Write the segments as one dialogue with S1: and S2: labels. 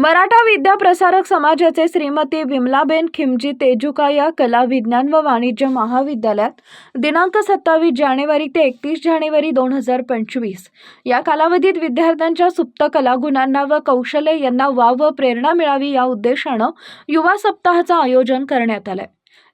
S1: मराठा विद्या प्रसारक समाजाचे श्रीमती विमलाबेन खिमजी तेजुका या कला विज्ञान व वाणिज्य महाविद्यालयात दिनांक सत्तावीस जानेवारी ते एकतीस जानेवारी दोन हजार पंचवीस. या कालावधीत विद्यार्थ्यांच्या सुप्त कलागुणांना व कौशल्य यांना वाव व प्रेरणा मिळावी या उद्देशानं युवा सप्ताहाचं आयोजन करण्यात आलंय.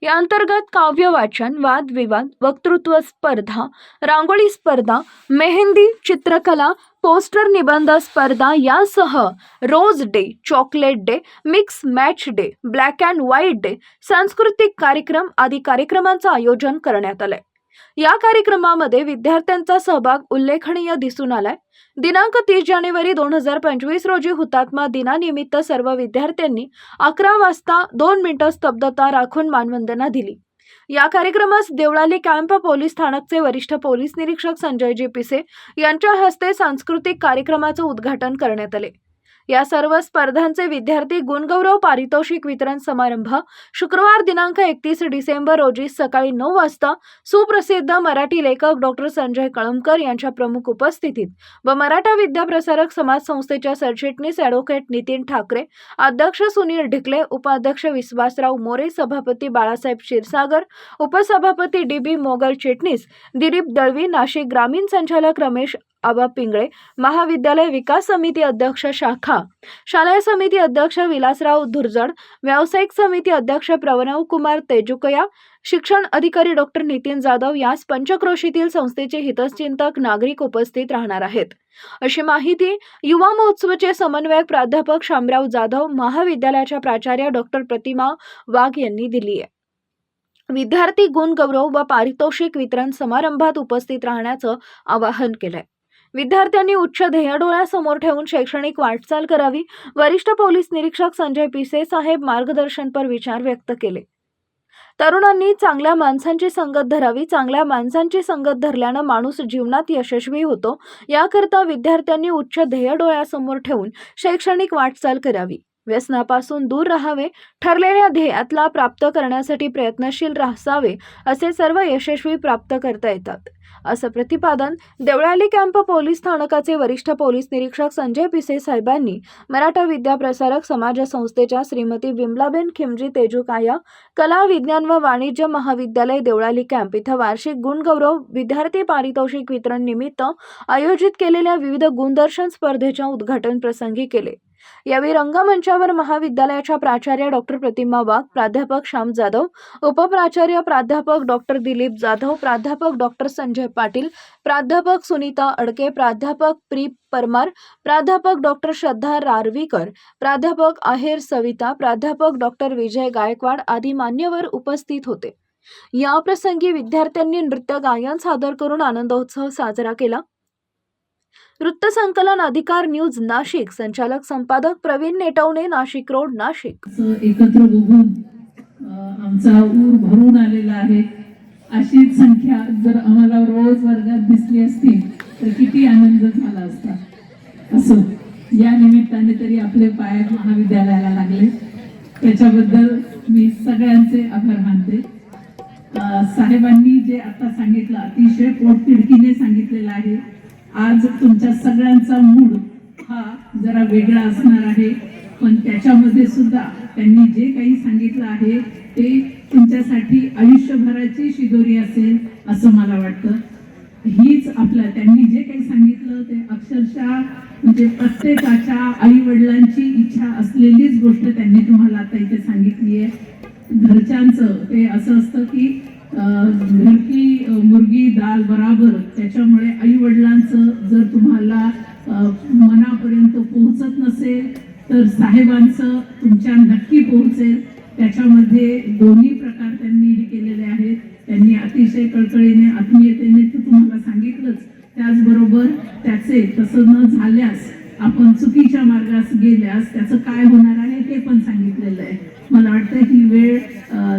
S1: या अंतर्गत काव्य वाचन वादविवाद वक्तृत्व स्पर्धा रांगोळी स्पर्धा मेहंदी चित्रकला पोस्टर निबंध स्पर्धा यासह rose day chocolate day mix match day black and white day सांस्कृतिक कार्यक्रम आदी कार्यक्रमांचं आयोजन करण्यात आलंय. या कार्यक्रमामध्ये विद्यार्थ्यांचा सहभाग उल्लेखनीय दिसून आलाय. दिनांक तीस जानेवारी दोन हजार पंचवीस रोजी हुतात्मा दिनानिमित्त सर्व विद्यार्थ्यांनी अकरा वाजता दोन मिनिटं स्तब्धता राखून मानवंदना दिली. या कार्यक्रमास देवळाली कॅम्प पोलीस स्थानकचे वरिष्ठ पोलीस निरीक्षक संजय जी पिसे यांच्या हस्ते सांस्कृतिक कार्यक्रमाचं उद्घाटन करण्यात आले. या सर्व स्पर्धांचे विद्यार्थी गुणगौरव पारितोषिक वितरण समारंभ शुक्रवार दिनांक एकतीस डिसेंबर रोजी सकाळी नऊ वाजता सुप्रसिद्ध मराठी लेखक डॉक्टर संजय कळमकर यांच्या प्रमुख उपस्थितीत व मराठा विद्या प्रसारक समाज संस्थेच्या सरचिटणीस ॲडव्होकेट नितीन ठाकरे अध्यक्ष सुनील ढिकले उपाध्यक्ष विश्वासराव मोरे सभापती बाळासाहेब क्षीरसागर उपसभापती डी बी मोगल चिटणीस दिलीप दळवी नाशिक ग्रामीण संचालक रमेश आबा पिंगळे महाविद्यालय विकास समिती अध्यक्ष शाखा शालेय समिती अध्यक्ष विलासराव धुरजड व्यावसायिक समिती अध्यक्ष प्रणव कुमार तेजुकया शिक्षण अधिकारी डॉक्टर नितीन जाधव यास पंचक्रोशीतील संस्थेचे हितचिंतक नागरिक उपस्थित राहणार आहेत. अशी माहिती युवा महोत्सवचे समन्वयक प्राध्यापक शामराव जाधव महाविद्यालयाच्या प्राचार्य डॉक्टर प्रतिमा वाघ यांनी दिली आहे. विद्यार्थी गुणगौरव व पारितोषिक वितरण समारंभात उपस्थित राहण्याचं आवाहन केलंय. विद्यार्थ्यांनी उच्च ध्येय डोळ्यासमोर ठेवून शैक्षणिक वाटचाल करावी. वरिष्ठ पोलीस निरीक्षक संजय पिसे साहेब मार्गदर्शनपर विचार व्यक्त केले. तरुणांनी चांगल्या माणसांची संगत धरावी. चांगल्या माणसांची संगत धरल्यानं माणूस जीवनात यशस्वी होतो. याकरता विद्यार्थ्यांनी उच्च ध्येय डोळ्यासमोर ठेवून शैक्षणिक वाटचाल करावी. व्यसनापासून दूर राहावे. ठरलेल्या ध्येयातला प्राप्त करण्यासाठी प्रयत्नशील राहावे असे सर्व यशस्वी प्राप्त करता येतात. असं प्रतिपादन देवळाली कॅम्प पोलीस स्थानकाचे वरिष्ठ पोलीस निरीक्षक संजय पिसे साहेबांनी मराठा विद्याप्रसारक समाज संस्थेच्या श्रीमती विमलाबेन खिमजी तेजुकाया कला विज्ञान व वाणिज्य महाविद्यालय देवळाली कॅम्प इथं वार्षिक गुणगौरव विद्यार्थी पारितोषिक वितरण निमित्त आयोजित केलेल्या विविध गुणदर्शन स्पर्धेच्या उद्घाटन प्रसंगी केले. यावेळी रंगमंचावर महाविद्यालयाच्या प्राचार्य डॉक्टर प्रतिमा वाघ प्राध्यापक श्याम जाधव उपप्राचार्य प्राध्यापक डॉक्टर दिलीप जाधव प्राध्यापक डॉक्टर संजय पाटील प्राध्यापक सुनीता अडके प्राध्यापक प्री परमार प्राध्यापक डॉक्टर श्रद्धा रारवीकर प्राध्यापक आहेर सविता प्राध्यापक डॉक्टर विजय गायकवाड आदी मान्यवर उपस्थित होते. याप्रसंगी विद्यार्थ्यांनी नृत्य गायन सादर करून आनंदोत्सव साजरा केला. वृत्तसंकलन अधिकार न्यूज नाशिक. संचालक संपादक प्रवीण नेटवणे नाशिक रोड नाशिक.
S2: एकत्र बघून आमचा ऊर भरून आलेला आहे. अशीच संख्या जर आम्हाला रोज वर्गात दिसली असती तर किती आनंद झाला असता. असो. या निमित्ताने तरी आपले पाय महाविद्यालयाला लागले. त्याच्याबद्दल मी सगळ्यांचे आभार मानते. साहेबांनी जे आता सांगितलं अतिशय पोटतिडकीने सांगितलेलं आहे. आज तुमच्या सगळ्यांचा मूड हा जरा वेगळा असणार आहे. पण त्याच्यामध्ये सुद्धा त्यांनी जे काही सांगितलं आहे ते तुमच्यासाठी आयुष्यभराची शिदोरी असेल असं मला वाटतं. हीच आपलं त्यांनी जे काही सांगितलं ते अक्षरशः म्हणजे प्रत्येकाच्या आई वडिलांची इच्छा असलेलीच गोष्ट त्यांनी तुम्हाला आता इथे सांगितली आहे. घरच्यांचं ते असं असतं की घर की मुर्गी दाल बराबर. त्याच्यामुळे आई वडिलांचं जर तुम्हाला मनापर्यंत पोहोचत नसेल तर साहेबांचं तुमच्या नक्की पोहोचेल. त्याच्यामध्ये दोन्ही प्रकार त्यांनी हे केलेले आहेत. त्यांनी अतिशय कळकळीने आत्मीयतेने ते तुम्हाला सांगितलंच. त्याचबरोबर त्याचे तसं न झाल्यास आपण चुकीच्या मार्गास गेल्यास त्याचं काय होणार आहे हे पण सांगितलेलं आहे. मला वाटतं ही वेळ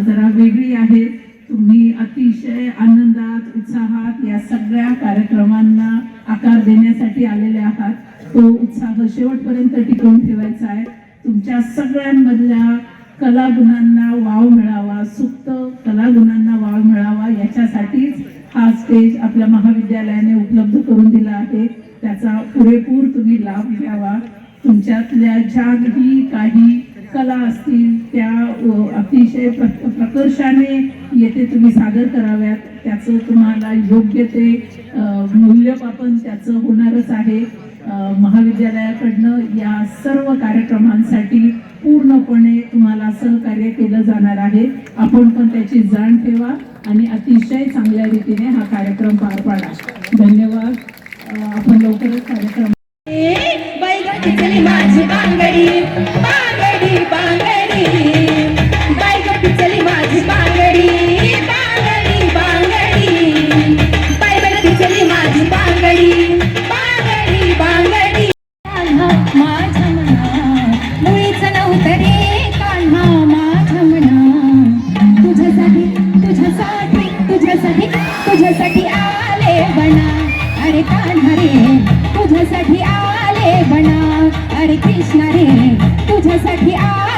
S2: जरा वेगळी आहे. तुम्ही अतिशय आनंदात उत्साहात या सगळ्या कार्यक्रमांना आकार देण्यासाठी आलेले आहात. तो उत्साह शेवटपर्यंत टिकवून ठेवायचा आहे. तुमच्या सगळ्यांमधल्या कलागुणांना वाव मिळावा सुप्त कलागुणांना वाव मिळावा याच्यासाठीच हा स्टेज आपल्या महाविद्यालयाने उपलब्ध करून दिला आहे. त्याचा पुरेपूर तुम्ही लाभ घ्यावा. तुमच्यातल्या ज्याही काही कला असतील त्या अतिशय प्रकर्षाने येथे तुम्ही सादर कराव्यात. त्याचं तुम्हाला योग्य ते मूल्यमापन त्याचं होणारच आहे. महाविद्यालयाकडनं या सर्व कार्यक्रमांसाठी पूर्णपणे तुम्हाला सहकार्य केलं जाणार आहे. आपण पण त्याची जाण ठेवा आणि अतिशय चांगल्या रीतीने हा कार्यक्रम पार पाडा. धन्यवाद. आपण लवकरच कार्यक्रम
S3: Bye. Yeah.